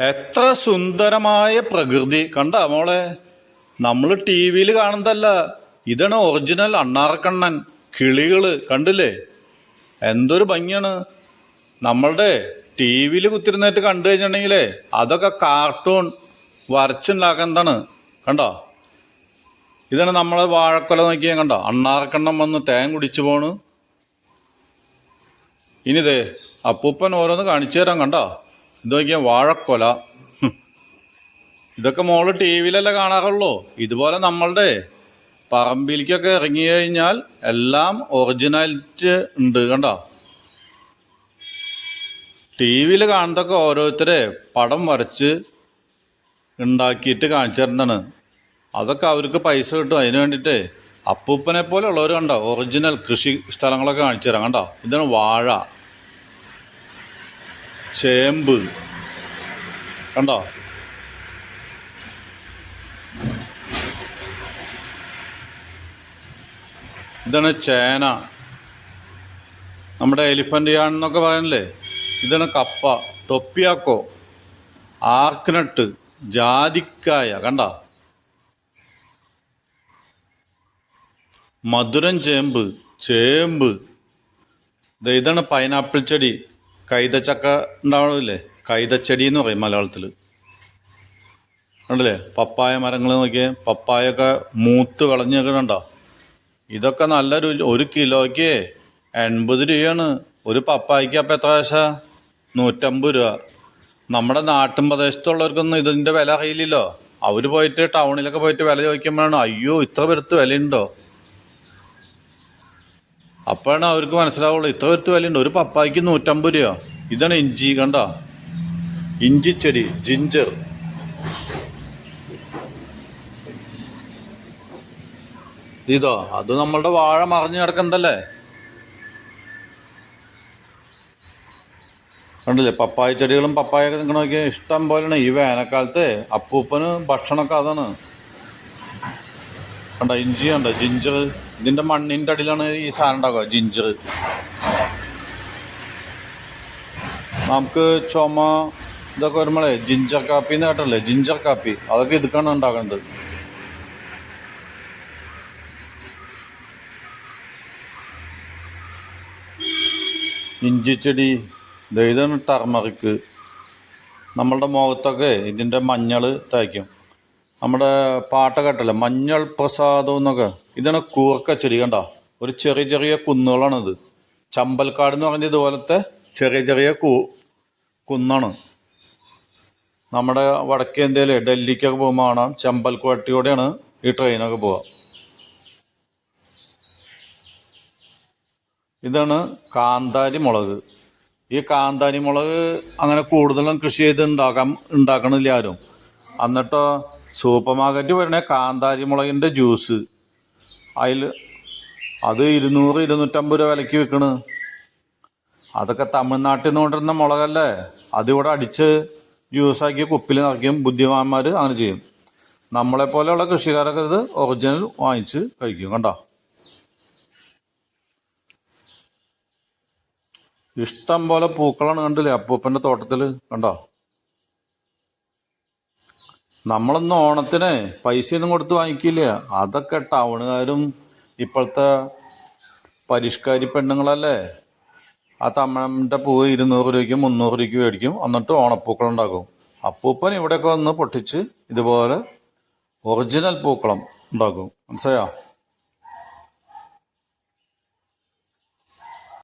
എത്ര സുന്ദരമായ പ്രകൃതി. കണ്ട മോളെ? നമ്മൾ ടി വിയിൽ കാണുന്നതല്ല. ഇതാണ് ഒറിജിനൽ അണ്ണാർക്കണ്ണൻ കിളികൾ. കണ്ടില്ലേ? എന്തൊരു ഭംഗിയാണ്. നമ്മളുടെ ടി വിയിൽ കുത്തിരുന്നേറ്റ് കണ്ടു കഴിഞ്ഞിട്ടുണ്ടെങ്കിലേ അതൊക്കെ കാർട്ടൂൺ വരച്ചുണ്ടാക്കുന്നതാണ്. കണ്ടോ? ഇതാണ് നമ്മളെ വാഴക്കൊല നോക്കിയാൽ കണ്ടോ? അണ്ണാർക്കണ്ണം വന്ന് തേൻ കുടിച്ചു പോണ്. ഇനി ദേ അപ്പൂപ്പൻ ഓരോന്ന് കാണിച്ചു തരാം കണ്ടോ? ഇത് വാഴക്കൊല. ഇതൊക്കെ മോൾ ടി വിയിലല്ലേ കാണാറുള്ളൂ. ഇതുപോലെ നമ്മളുടെ പറമ്പിലേക്കൊക്കെ ഇറങ്ങി കഴിഞ്ഞാൽ എല്ലാം ഒറിജിനാലിറ്റി ഉണ്ട് കണ്ടോ? ടി വിയിൽ കാണുന്നതൊക്കെ ഓരോരുത്തരെ പടം വരച്ച് ഉണ്ടാക്കിയിട്ട് കാണിച്ചു തരുന്നതാണ്. അതൊക്കെ അവർക്ക് പൈസ കിട്ടും. അതിന് വേണ്ടിയിട്ട് അപ്പൂപ്പനെ പോലെ ഉള്ളവർ കണ്ടോ? ഒറിജിനൽ കൃഷി സ്ഥലങ്ങളൊക്കെ കാണിച്ചു തരാം കണ്ടോ? ഇതാണ് വാഴ. ചേമ്പ്. കണ്ടോ? ഇതാണ് ചേന. നമ്മുടെ എലിഫന്റ് യാൺ എന്നൊക്കെ പറയുന്നില്ലേ ഇതാണ് കപ്പ. തൊപ്പിയാക്കോ. ആർക്കനട്ട്. ജാതിക്കായ. കണ്ട? മധുരം ചേമ്പ്. ചേമ്പ്. ഇതാണ് പൈനാപ്പിൾ ചെടി. കൈതച്ചക്ക ഉണ്ടാവില്ലേ കൈതച്ചെടി എന്ന് പറയും മലയാളത്തിൽ ഉണ്ടല്ലേ പപ്പായ മരങ്ങൾ നോക്കിയേ. പപ്പായൊക്കെ മൂത്ത് വിളഞ്ഞിരിക്കണുണ്ടോ ഇതൊക്കെ നല്ല രുചി. ഒരു കിലോയ്ക്ക് എൺപത് രൂപയാണ്. ഒരു പപ്പായ്ക്ക് അപ്പം എത്ര കാശ? നൂറ്റമ്പത് രൂപ. നമ്മുടെ നാട്ടിൻ പ്രദേശത്തുള്ളവർക്കൊന്നും ഇതിന്റെ വില അറിയില്ലല്ലോ. അവർ പോയിട്ട് ടൗണിലൊക്കെ പോയിട്ട് വില ചോദിക്കുമ്പോഴാണ് അയ്യോ ഇത്ര പേരത്ത് വിലയുണ്ടോ? അപ്പോഴാണ് അവർക്ക് മനസ്സിലാവുള്ളൂ. ഇത്ര പേരത്ത് വിലയുണ്ട്. ഒരു പപ്പായ്ക്ക് നൂറ്റമ്പത് രൂപ ഇതാണ് ഇഞ്ചി കണ്ട? ഇഞ്ചിച്ചെടി ജിഞ്ചർ. ഇതോ അത് നമ്മളുടെ വാഴ മറിഞ്ഞു കിടക്കണ്ടല്ലേ കണ്ടില്ലേ? പപ്പായ ചെടികളും പപ്പായൊക്കെ നിങ്ങൾ നോക്കിയാൽ ഇഷ്ടം പോലെയാണ്. ഈ വേനൽക്കാലത്ത് അപ്പൂപ്പന് ഭക്ഷണമൊക്കെ അതാണ്. കണ്ട ഇഞ്ചി കണ്ട ജിഞ്ചർ. ഇതിന്റെ മണ്ണിന്റെ അടിയിലാണ് ഈ സാധനം ഉണ്ടാക്കുക ജിഞ്ചർ. നമുക്ക് ചുമ ഇതൊക്കെ വരുമ്പോഴേ ജിഞ്ചർ കാപ്പി എന്ന് കേട്ടല്ലേ ജിഞ്ചർ കാപ്പി. അതൊക്കെ ഇതൊക്കെയാണ് ഉണ്ടാക്കുന്നത് ഇഞ്ചിച്ചെടി ഇതാണ് ടർമറിക്ക് നമ്മളുടെ മുഖത്തൊക്കെ ഇതിന്റെ മഞ്ഞൾ തേക്കും. നമ്മുടെ പാട്ട കേട്ടല്ലേ മഞ്ഞൾ പ്രസാദം എന്നൊക്കെ. ഇതാണ് കൂർക്ക ചെടി കണ്ട? ഒരു ചെറിയ ചെറിയ കുന്നുകളാണിത്. ചമ്പൽക്കാട് എന്ന് പറഞ്ഞ ഇതുപോലത്തെ ചെറിയ ചെറിയ കൂ കുന്നാണ്. നമ്മുടെ വടക്കേ ഇന്ത്യയിലെ ഡൽഹിക്കൊക്കെ പോകുമ്പോൾ കാണാം. ചമ്പൽക്കാട്ടിലൂടെയാണ് ഈ ട്രെയിനൊക്കെ പോവുക ഇതാണ് കാന്താരി മുളക്. ഈ കാന്താരി മുളക് അങ്ങനെ കൂടുതലും കൃഷി ചെയ്ത് ഉണ്ടാക്കാൻ ഉണ്ടാക്കണില്ല ആരും. എന്നിട്ടോ സൂപ്പർ മാർക്കറ്റ് വരണേ കാന്താരി മുളകിന്റെ ജ്യൂസ്. അതിൽ അത് ഇരുന്നൂറ് ഇരുന്നൂറ്റമ്പത് രൂപ വിലയ്ക്ക് വിൽക്കണ്. അതൊക്കെ തമിഴ്നാട്ടിൽ നിന്ന് കൊണ്ടിരുന്ന മുളകല്ലേ? അതിവിടെ അടിച്ച് ജ്യൂസാക്കി കുപ്പിൽ നിറയ്ക്കും. ബുദ്ധിമാന്മാർ അങ്ങനെ ചെയ്യും. നമ്മളെപ്പോലെയുള്ള കൃഷിക്കാരൊക്കെ ഇത് ഒറിജിനൽ വാങ്ങിച്ച് കഴിക്കും കണ്ടോ? ഇഷ്ടം പോലെ പൂക്കളാണ് കണ്ടില്ലേ അപ്പൂപ്പന്റെ തോട്ടത്തിൽ കണ്ടോ? നമ്മളൊന്നും ഓണത്തിന് പൈസയൊന്നും കൊടുത്ത് വാങ്ങിക്കില്ല. അതൊക്കെ ടൗണുകാരും ഇപ്പോഴത്തെ പരിഷ്കാരി പെണ്ണുങ്ങളല്ലേ? ആ തമിഴന്റെ പൂവ് ഇരുന്നൂറ് രൂപയ്ക്ക് മുന്നൂറ് രൂപയ്ക്ക് മേടിക്കും. എന്നിട്ട് ഓണപ്പൂക്കൾ ഉണ്ടാക്കും അപ്പൂപ്പൻ ഇവിടെയൊക്കെ വന്ന് പൊട്ടിച്ച് ഇതുപോലെ ഒറിജിനൽ പൂക്കളം ഉണ്ടാക്കും. മനസ്സിലായോ?